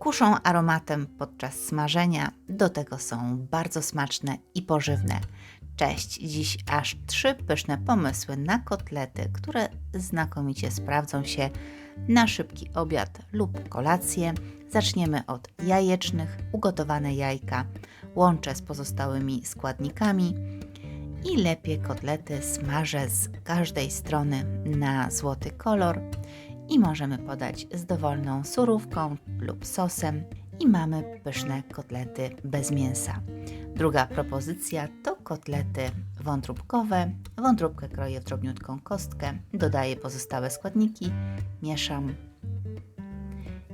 kuszą aromatem podczas smażenia. Do tego są bardzo smaczne i pożywne. Cześć! Dziś aż trzy pyszne pomysły na kotlety, które znakomicie sprawdzą się na szybki obiad lub kolację. Zaczniemy od jajecznych, ugotowane jajka łączę z pozostałymi składnikami i lepiej kotlety smażę z każdej strony na złoty kolor i możemy podać z dowolną surówką lub sosem i mamy pyszne kotlety bez mięsa. Druga propozycja to kotlety wątróbkowe. Wątróbkę kroję w drobniutką kostkę, dodaję pozostałe składniki, mieszam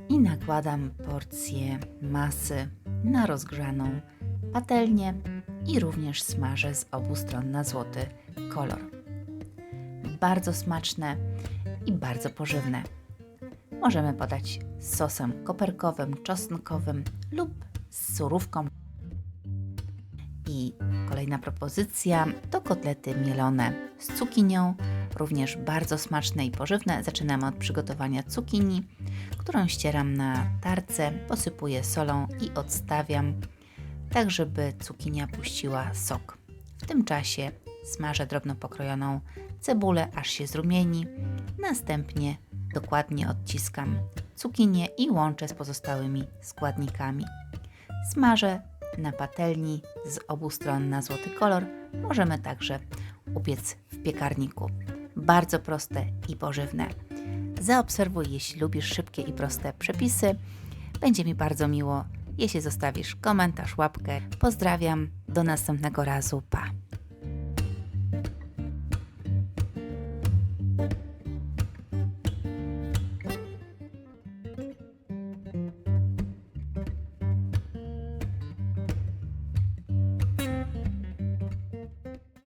i nakładam porcję masy na rozgrzaną patelnię i również smażę z obu stron na złoty kolor. Bardzo smaczne i bardzo pożywne. Możemy podać z sosem koperkowym, czosnkowym lub z surówką. I kolejna propozycja to kotlety mielone z cukinią, również bardzo smaczne i pożywne. Zaczynamy od przygotowania cukinii, którą ścieram na tarce, posypuję solą i odstawiam tak żeby cukinia puściła sok. W tym czasie smażę drobno pokrojoną cebulę, aż się zrumieni. Następnie dokładnie odciskam cukinię i łączę z pozostałymi składnikami. Smażę na patelni z obu stron na złoty kolor. Możemy także upiec w piekarniku. Bardzo proste i pożywne. Zaobserwuj, jeśli lubisz szybkie i proste przepisy. Będzie mi bardzo miło jeśli zostawisz komentarz, łapkę. Pozdrawiam, do następnego razu, pa!